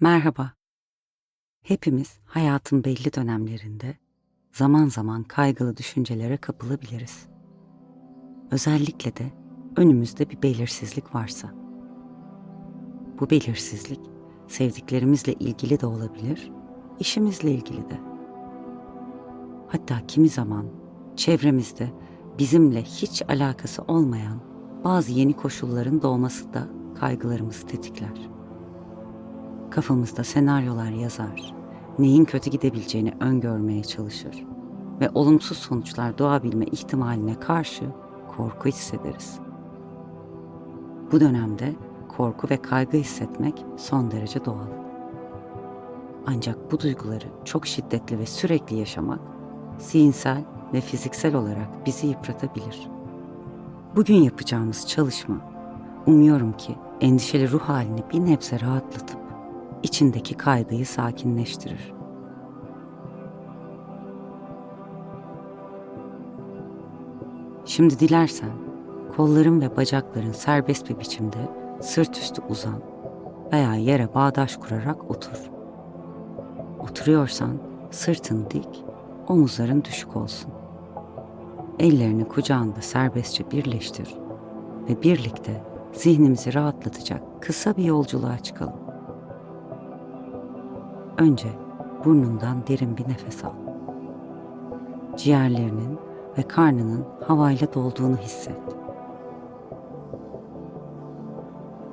Merhaba. Hepimiz hayatın belli dönemlerinde zaman zaman kaygılı düşüncelere kapılabiliriz. Özellikle de önümüzde bir belirsizlik varsa. Bu belirsizlik sevdiklerimizle ilgili de olabilir, işimizle ilgili de. Hatta kimi zaman çevremizde bizimle hiç alakası olmayan bazı yeni koşulların doğması da kaygılarımızı tetikler. Kafamızda senaryolar yazar, neyin kötü gidebileceğini öngörmeye çalışır ve olumsuz sonuçlar doğabilme ihtimaline karşı korku hissederiz. Bu dönemde korku ve kaygı hissetmek son derece doğal. Ancak bu duyguları çok şiddetli ve sürekli yaşamak zihinsel ve fiziksel olarak bizi yıpratabilir. Bugün yapacağımız çalışma umuyorum ki endişeli ruh halini bir nebze rahatlatıp içindeki kaygıyı sakinleştirir. Şimdi dilersen kolların ve bacakların serbest bir biçimde sırt üstü uzan veya yere bağdaş kurarak otur. Oturuyorsan sırtın dik, omuzların düşük olsun. Ellerini kucağında serbestçe birleştir ve birlikte zihnimizi rahatlatacak kısa bir yolculuğa çıkalım. Önce burnundan derin bir nefes al. Ciğerlerinin ve karnının havayla dolduğunu hisset.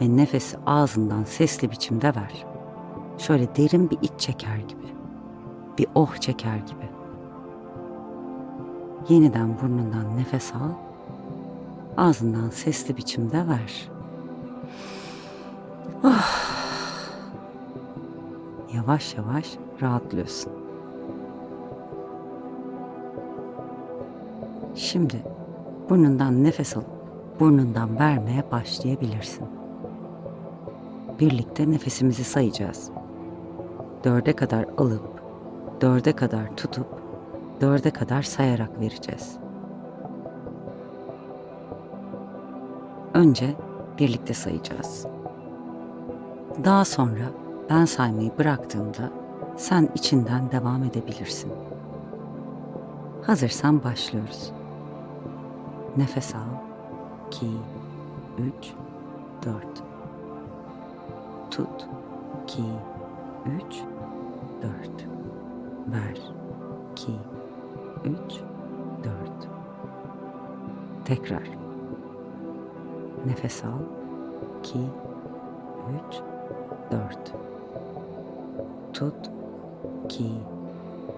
Ve nefesi ağzından sesli biçimde ver. Şöyle derin bir iç çeker gibi. Bir oh çeker gibi. Yeniden burnundan nefes al. Ağzından sesli biçimde ver. Yavaş yavaş rahatlıyorsun. Şimdi burnundan nefes alıp burnundan vermeye başlayabilirsin. Birlikte nefesimizi sayacağız. Dörde kadar alıp, dörde kadar tutup, dörde kadar sayarak vereceğiz. Önce birlikte sayacağız. Daha sonra ben saymayı bıraktığımda sen içinden devam edebilirsin. Hazırsan başlıyoruz. Nefes al. 2 3 4 Tut. 2 3 4 Ver. 2 3 4 Tekrar. Nefes al. 2 3 4 Tut. 2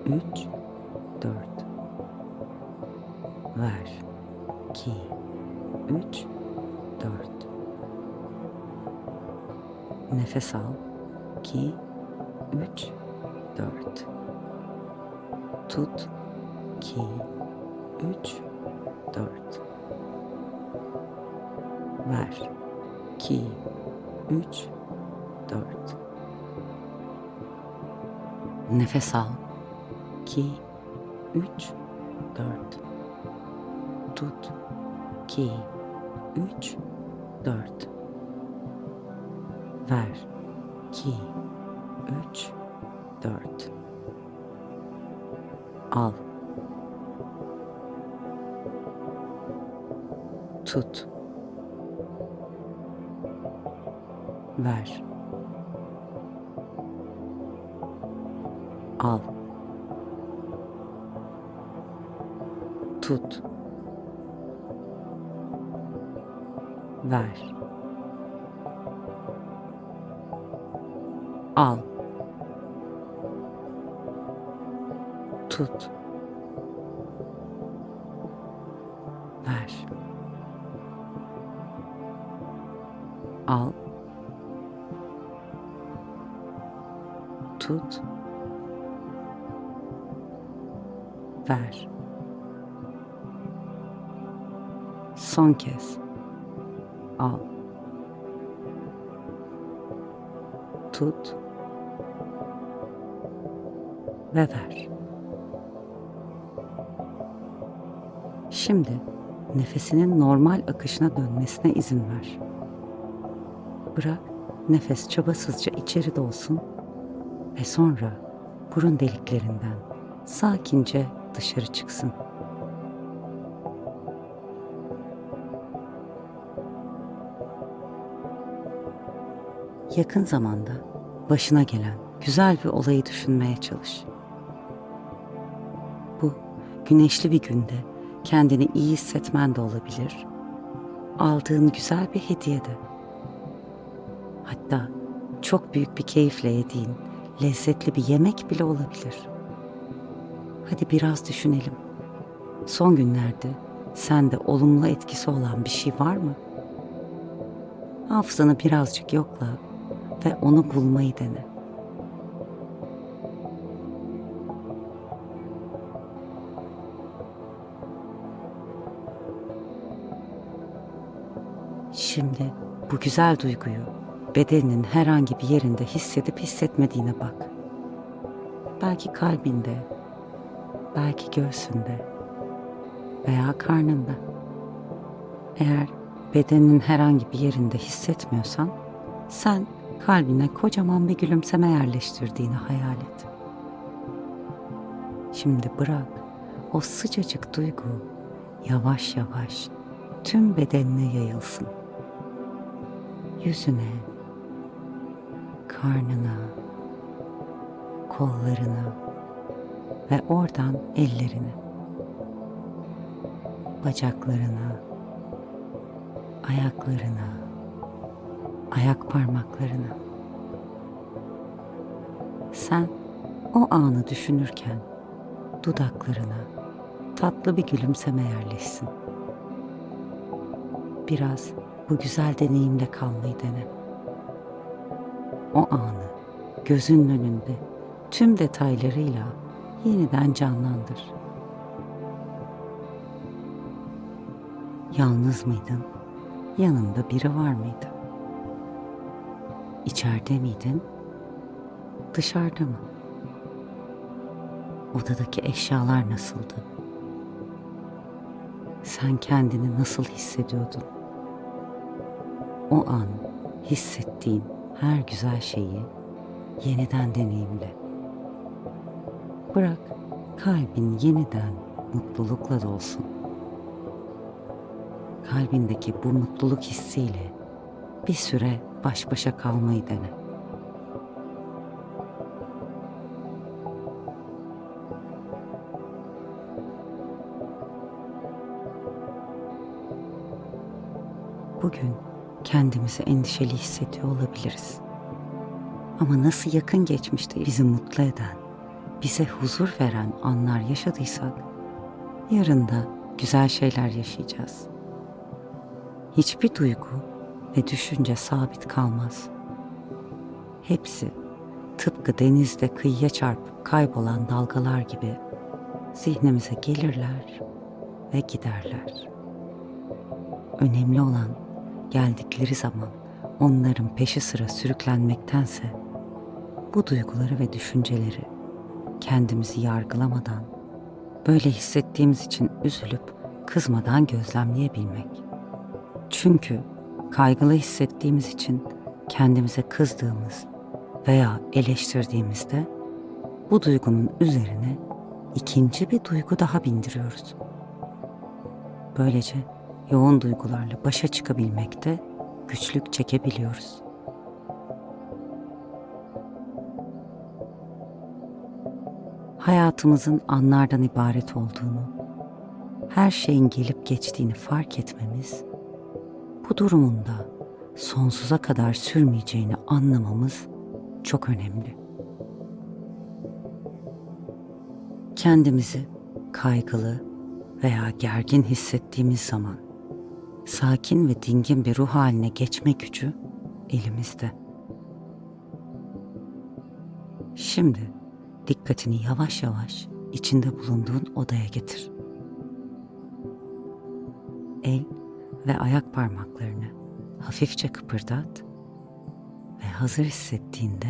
3 4 Ver. 2 3 4 Nefes al. 2 3 4 Tut. 2 3 4 Ver. 2 3 4 Nefes al. 2 3 4 Tut. 2 3 4 Ver. 2 3 4 Al. Tut. Ver. Al. Tut. Ver. Al. Tut. Ver. Al. Tut. Ver. Son kez. Al. Tut. Ve ver. Şimdi nefesinin normal akışına dönmesine izin ver. Bırak nefes çabasızca içeri dolsun ve sonra burun deliklerinden sakince dışarı çıksın. Yakın zamanda başına gelen güzel bir olayı düşünmeye çalış. Bu güneşli bir günde kendini iyi hissetmen de olabilir. Aldığın güzel bir hediye de. Hatta çok büyük bir keyifle yediğin lezzetli bir yemek bile olabilir. Hadi biraz düşünelim. Son günlerde sende olumlu etkisi olan bir şey var mı? Hafızanı birazcık yokla ve onu bulmayı dene. Şimdi bu güzel duyguyu bedeninin herhangi bir yerinde hissedip hissetmediğine bak. Belki kalbinde, belki göğsünde veya karnında. Eğer bedeninin herhangi bir yerinde hissetmiyorsan sen kalbine kocaman bir gülümseme yerleştirdiğini hayal et. Şimdi bırak o sıcacık duygu yavaş yavaş tüm bedenine yayılsın. Yüzüne, karnına, kollarına ve oradan ellerine, bacaklarına, ayaklarına, ayak parmaklarına. Sen o anı düşünürken dudaklarına tatlı bir gülümseme yerleşsin. Biraz bu güzel deneyimle kalmayı dene. O anı gözünün önünde tüm detaylarıyla yeniden canlandır. Yalnız mıydın? Yanında biri var mıydı? İçeride miydin? Dışarıda mı? Odadaki eşyalar nasıldı? Sen kendini nasıl hissediyordun? O an hissettiğin her güzel şeyi yeniden deneyimle. Bırak kalbin yeniden mutlulukla dolsun. Kalbindeki bu mutluluk hissiyle bir süre baş başa kalmayı dene. Bugün kendimizi endişeli hissediyor olabiliriz. Ama nasıl yakın geçmişte bizi mutlu eden, bize huzur veren anlar yaşadıysak, yarın da güzel şeyler yaşayacağız. Hiçbir duygu ve düşünce sabit kalmaz. Hepsi tıpkı denizde kıyıya çarpıp kaybolan dalgalar gibi zihnimize gelirler ve giderler. Önemli olan geldikleri zaman onların peşi sıra sürüklenmektense bu duyguları ve düşünceleri kendimizi yargılamadan, böyle hissettiğimiz için üzülüp kızmadan gözlemleyebilmek. Çünkü kaygılı hissettiğimiz için kendimize kızdığımız veya eleştirdiğimizde bu duygunun üzerine ikinci bir duygu daha bindiriyoruz. Böylece yoğun duygularla başa çıkabilmekte güçlük çekebiliyoruz. Hayatımızın anlardan ibaret olduğunu, her şeyin gelip geçtiğini fark etmemiz, bu durumunda sonsuza kadar sürmeyeceğini anlamamız çok önemli. Kendimizi kaygılı veya gergin hissettiğimiz zaman sakin ve dingin bir ruh haline geçme gücü elimizde. Şimdi dikkatini yavaş yavaş içinde bulunduğun odaya getir. El ve ayak parmaklarını hafifçe kıpırdat ve hazır hissettiğinde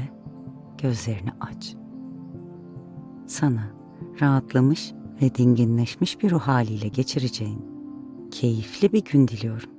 gözlerini aç. Sana rahatlamış ve dinginleşmiş bir ruh haliyle geçireceğin keyifli bir gün diliyorum.